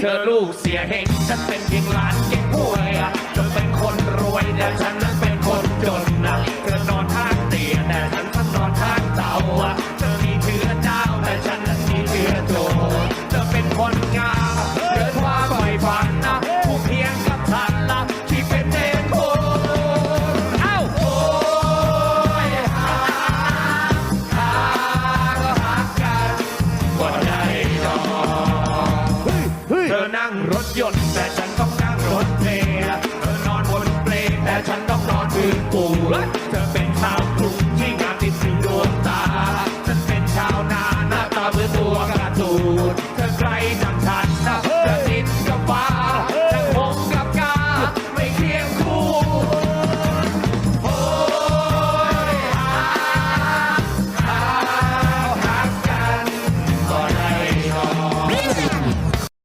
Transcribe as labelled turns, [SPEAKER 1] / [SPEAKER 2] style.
[SPEAKER 1] เธอลูกเสียเฮงฉันเป็นเพียงหลานเก็บป่วยจนเป็นคนรวยแต่ฉันนั้นเป็นคนจน ธอนั่งรถยนต์แต่ฉันต้อง